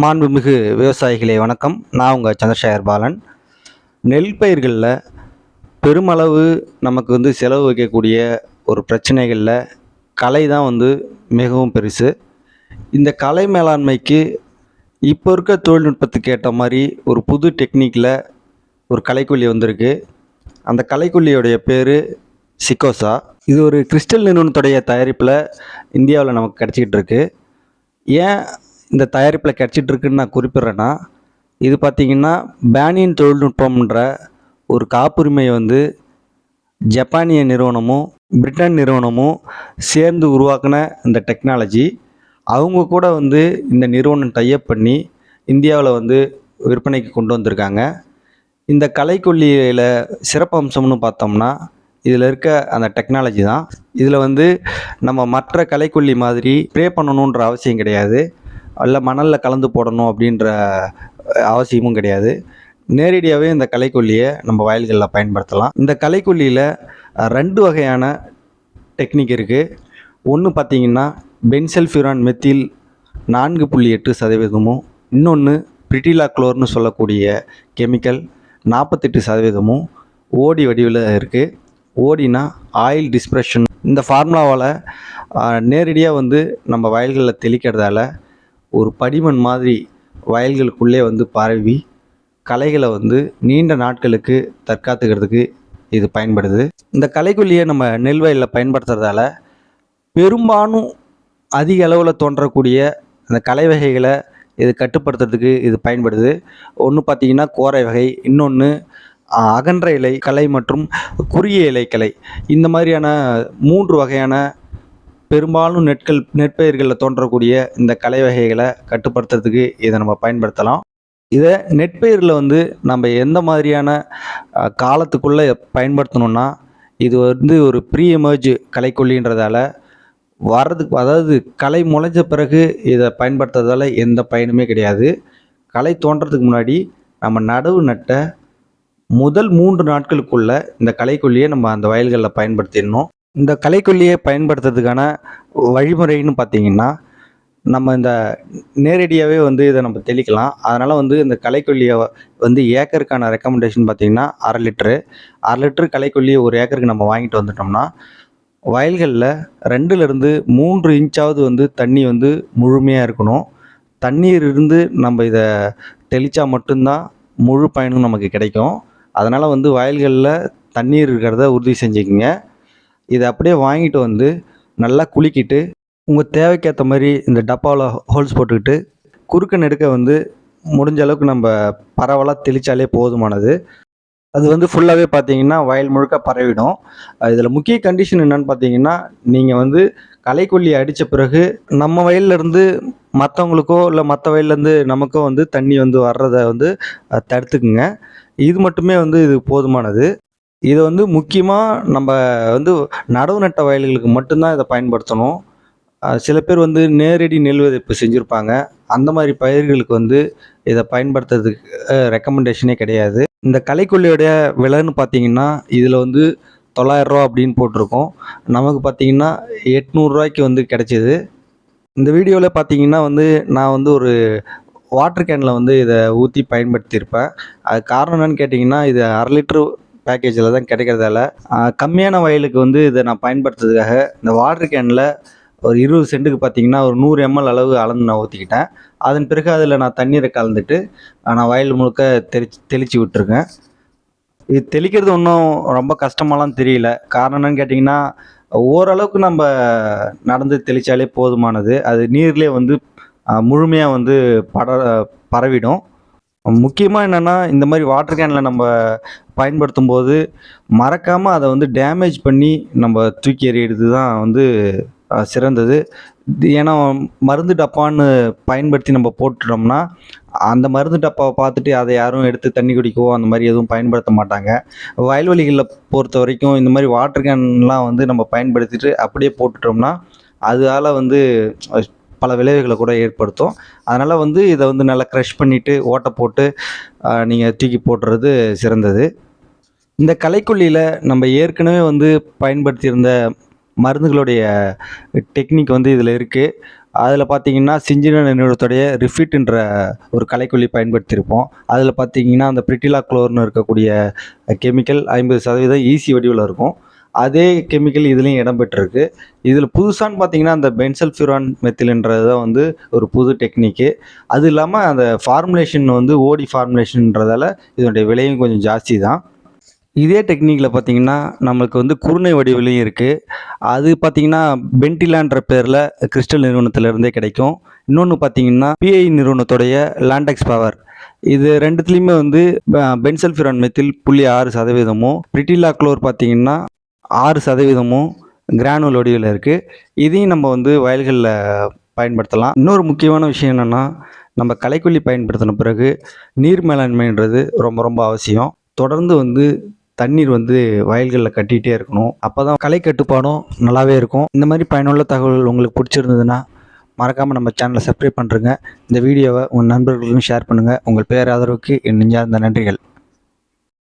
மாண்புமிகு விவசாயிகளே வணக்கம். நான் உங்கள் சந்திரசேகர் பாலன். நெல் பயிர்களில் பெருமளவு நமக்கு வந்து செலவு வைக்கக்கூடிய ஒரு பிரச்சனைகளில் கலை தான் வந்து மிகவும் பெருசு. இந்த கலை மேலாண்மைக்கு இப்போ இருக்க தொழில்நுட்பத்துக்கு ஏற்ற மாதிரி ஒரு புது டெக்னிக்கில் ஒரு கலைக்கொல்லி வந்திருக்கு. அந்த கலைக்கொல்லியோடைய பேர் சிக்கோசா. இது ஒரு கிறிஸ்டல் நிறுவனத்துடைய தயாரிப்பில் இந்தியாவில் நமக்கு கிடச்சிக்கிட்டு இருக்குது ஏன் இந்த தயாரிப்பில் கிடச்சிட்ருக்குன்னு நான் குறிப்பிட்றேன்னா இது பார்த்திங்கன்னா பேனியன் தொழில்நுட்பம்ன்ற ஒரு காப்புரிமையை வந்து ஜப்பானிய நிறுவனமும் பிரிட்டன் நிறுவனமும் சேர்ந்து உருவாக்கின இந்த டெக்னாலஜி. அவங்க கூட வந்து இந்த நிறுவனம் டைப் பண்ணி இந்தியாவில் வந்து விற்பனைக்கு கொண்டு வந்திருக்காங்க. இந்த கலைக்கொல்லியில் சிறப்பு அம்சம்னு பார்த்தோம்னா இதில் இருக்க அந்த டெக்னாலஜி தான். இதில் வந்து நம்ம மற்ற கலைக்கொல்லி மாதிரி ஸ்ப்ரே பண்ணணுன்ற அவசியம் கிடையாது. இல்லை மணலில் கலந்து போடணும் அப்படின்ற அவசியமும் கிடையாது. நேரடியாகவே இந்த கலைக்கொல்லியை நம்ம வயல்களில் பயன்படுத்தலாம். இந்த கலைக்கொல்லியில் ரெண்டு வகையான டெக்னிக் இருக்குது ஒன்று பார்த்தீங்கன்னா பென்சல்ஃபியூரான் மெத்தில் நான்கு புள்ளி எட்டு சதவீதமும் இன்னொன்று பிரிட்டிலா குளோர்னு சொல்லக்கூடிய கெமிக்கல் நாற்பத்தெட்டு சதவீதமும் ஓடி வடிவில் இருக்குது ஓடினா ஆயில் டிஸ்ப்ரெஷன். இந்த ஃபார்முலாவால் நேரடியாக வந்து நம்ம வயல்களில் தெளிக்கிறதால ஒரு படிமண் மாதிரி வயல்களுக்குள்ளே வந்து பரவி கலைகளை வந்து நீண்ட நாட்களுக்கு தற்காத்துக்கிறதுக்கு இது பயன்படுது. இந்த கலைக்குள்ளியை நம்ம நெல் வயலில் பயன்படுத்துறதால பெரும்பாலும் அதிக அளவில் தோன்றக்கூடிய அந்த கலை வகைகளை இது கட்டுப்படுத்துறதுக்கு இது பயன்படுது. ஒன்று பார்த்திங்கன்னா கோரை வகை இன்னொன்று அகன்ற இலை கலை மற்றும் குறுகிய இலை கலை. இந்த மாதிரியான மூன்று வகையான பெரும்பாலும் நெற்கள் நெற்பயிர்களில் தோன்றக்கூடிய இந்த கலை வகைகளை கட்டுப்படுத்துறதுக்கு இதை நம்ம பயன்படுத்தலாம். இதை நெற்பயிரில் வந்து நம்ம எந்த மாதிரியான காலத்துக்குள்ளே பயன்படுத்தணும்னா இது வந்து ஒரு ப்ரீ எமர்ஜ் கலைக்கொல்லின்றதால வர்றதுக்கு அதாவது கலை முளைஞ்ச பிறகு இதை பயன்படுத்துறதால எந்த பயனுமே கிடையாது. கலை தோன்றதுக்கு முன்னாடி நம்ம நடவு நட்ட முதல் மூன்று நாட்களுக்குள்ள இந்த கலைக்கொல்லியை நம்ம அந்த வயல்களில் பயன்படுத்திடணும். இந்த கலைக்கொல்லியை பயன்படுத்துறதுக்கான வழிமுறைன்னு பார்த்தீங்கன்னா நம்ம இந்த நேரடியாகவே வந்து இதை நம்ம தெளிக்கலாம். அதனால் வந்து இந்த கலைக்கொல்லியை வந்து ஏக்கருக்கான ரெக்கமெண்டேஷன் பார்த்தீங்கன்னா அரை லிட்ரு அரை லிட்ரு கலைக்கொல்லியை ஒரு ஏக்கருக்கு நம்ம வாங்கிட்டு வந்துட்டோம்னா வயல்களில் ரெண்டுலேருந்து மூன்று இன்ச்சாவது வந்து தண்ணி வந்து முழுமையாக இருக்கணும். தண்ணீர் இருந்து நம்ம இதை தெளித்தா மட்டும்தான் முழு பயனும் நமக்கு கிடைக்கும். அதனால் வந்து வயல்களில் தண்ணீர் இருக்கிறத உறுதி செஞ்சுக்கிங்க. இதை அப்படியே வாங்கிட்டு வந்து நல்லா குலுக்கிட்டு உங்கள் தேவைக்கேற்ற மாதிரி இந்த டப்பாவில் ஹோல்ஸ் போட்டுக்கிட்டு குறுக்க நெடுக்க வந்து முடிஞ்ச அளவுக்கு நம்ம பரவலாக தெளித்தாலே போதுமானது. அது வந்து ஃபுல்லாகவே பார்த்தீங்கன்னா வயல் முழுக்க பரவிடும். இதில் முக்கிய கண்டிஷன் என்னன்னு பார்த்தீங்கன்னா நீங்கள் வந்து களைக்கொல்லி அடித்த பிறகு நம்ம வயல்லேருந்து மற்றவங்களுக்கோ இல்லை மற்ற வயல்லேருந்து நமக்கோ வந்து தண்ணி வந்து வர்றதை வந்து தடுத்துக்குங்க. இது மட்டுமே வந்து இது போதுமானது. இதை வந்து முக்கியமாக நம்ம வந்து நடவு நட்ட வயல்களுக்கு மட்டும்தான் இதை பயன்படுத்தணும். சில பேர் வந்து நேரடி நெல் விதைப்பு செஞ்சுருப்பாங்க. அந்த மாதிரி பயிர்களுக்கு வந்து இதை பயன்படுத்துறதுக்கு ரெக்கமெண்டேஷனே கிடையாது. இந்த கலைக்கொல்லியோடைய விலைன்னு பார்த்தீங்கன்னா இதில் வந்து தொள்ளாயிரரூவா அப்படின்னு போட்டிருக்கோம். நமக்கு பார்த்தீங்கன்னா எட்நூறுரூவாய்க்கு வந்து கிடைச்சிது. இந்த வீடியோவில் பார்த்தீங்கன்னா வந்து நான் வந்து ஒரு வாட்டர் கேனில் வந்து இதை ஊற்றி பயன்படுத்தியிருப்பேன். அது காரணம் என்னன்னு கேட்டிங்கன்னா இது அரை லிட்ரு பேக்கேஜில் தான் கிடைக்கிறதால கம்மியான வயலுக்கு வந்து இதை நான் பயன்படுத்துறதுக்காக இந்த வாட்டர் கேனில் ஒரு இருபது சென்ட்டுக்கு பார்த்தீங்கன்னா ஒரு நூறு எம்எல் அளவு அளந்து நான் ஊற்றிக்கிட்டேன் அதன் பிறகு அதில் நான் தண்ணீரை கலந்துட்டு நான் வயல் முழுக்க தெளிச்சு தெளித்து விட்டுருக்கேன். இது தெளிக்கிறது ஒன்றும் ரொம்ப கஷ்டமாலாம் தெரியல. காரணம் என்னன்னு கேட்டிங்கன்னா ஓரளவுக்கு நம்ம நடந்து தெளித்தாலே போதுமானது. அது நீர்லேயே வந்து முழுமையாக வந்து பட பரவிடும். முக்கியமாக என்னென்னா இந்த மாதிரி வாட்டர் கேனில் நம்ம பயன்படுத்தும் போது மறக்காமல் அதை வந்து டேமேஜ் பண்ணி நம்ம தூக்கி எறியறது தான் வந்து சிறந்தது. ஏன்னா மருந்து டப்பான்னு பயன்படுத்தி நம்ம போட்டுட்டோம்னா அந்த மருந்து டப்பாவை பார்த்துட்டு அதை யாரும் எடுத்து தண்ணி குடிக்கவோ அந்த மாதிரி எதுவும் பயன்படுத்த மாட்டாங்க. வயல்வெளிகளில் பொறுத்த வரைக்கும் இந்த மாதிரி வாட்டர் கேன்லாம் வந்து நம்ம பயன்படுத்திட்டு அப்படியே போட்டுட்டோம்னா அதால் வந்து பல விளைவுகளை கூட ஏற்படுத்தும். அதனால் வந்து இதை வந்து நல்லா க்ரஷ் பண்ணிவிட்டு ஓட்டை போட்டு நீங்கள் தூக்கி போட்டுறது சிறந்தது. இந்த கலைக்கொல்லியில் நம்ம ஏற்கனவே வந்து பயன்படுத்தியிருந்த மருந்துகளுடைய டெக்னிக் வந்து இதில் இருக்குது அதில் பார்த்தீங்கன்னா சிஞ்சின நிறுவனத்துடைய ரிஃபிட்ன்ற ஒரு கலைக்கொல்லி பயன்படுத்தியிருப்போம். அதில் பார்த்தீங்கன்னா அந்த பிரிட்டிலா குளோர்னு இருக்கக்கூடிய கெமிக்கல் ஐம்பது சதவீதம் ஈசி வடிவில் இருக்கும். அதே கெமிக்கல் இதுலேயும் இடம்பெற்றிருக்கு இதில் புதுசான்னு பார்த்தீங்கன்னா அந்த பென்சல் ஃபியூரான் மெத்தில்ன்றது தான் வந்து ஒரு புது டெக்னிக்கு அது இல்லாமல் அந்த ஃபார்முலேஷன் வந்து ஓடி ஃபார்முலேஷன்றதால இதனுடைய விலையும் கொஞ்சம் ஜாஸ்தி தான் இதே டெக்னிக்கில் பார்த்தீங்கன்னா நம்மளுக்கு வந்து குருணை வடிவிலையும் இருக்குது அது பார்த்தீங்கன்னா பென்டிலான்ற பேரில் கிறிஸ்டல் நிறுவனத்திலேருந்தே கிடைக்கும். இன்னொன்று பார்த்தீங்கன்னா பிஐ நிறுவனத்துடைய லாண்டெக்ஸ் பவர் இது ரெண்டுத்துலேயுமே வந்து பென்சல் ஃபிரான் மெத்தில் புள்ளி ஆறு சதவீதமும் பிரிட்டிலா குளோர் பார்த்தீங்கன்னா ஆறு சதவீதமும் கிரானுவல் வடிவில் இருக்குது இதையும் நம்ம வந்து வயல்களில் பயன்படுத்தலாம். இன்னொரு முக்கியமான விஷயம் என்னென்னா நம்ம களைக்கொல்லி பயன்படுத்தின பிறகு நீர் மேலாண்மைன்றது ரொம்ப ரொம்ப அவசியம். தொடர்ந்து வந்து தண்ணீர் வந்து வயல்களில் கட்டிகிட்டே இருக்கணும். அப்போ தான் கலை கட்டுப்பாடும் நல்லாவே இருக்கும். இந்த மாதிரி பயனுள்ள தகவல் உங்களுக்கு பிடிச்சிருந்ததுன்னா மறக்காமல் நம்ம சேனலை சப்ஸ்கிரைப் பண்ணுறங்க இந்த வீடியோவை உங்கள் நண்பர்களுக்கும் ஷேர் பண்ணுங்கள் உங்கள் பேர் ஆதரவுக்கு என் நெஞ்சார்ந்த நன்றிகள்.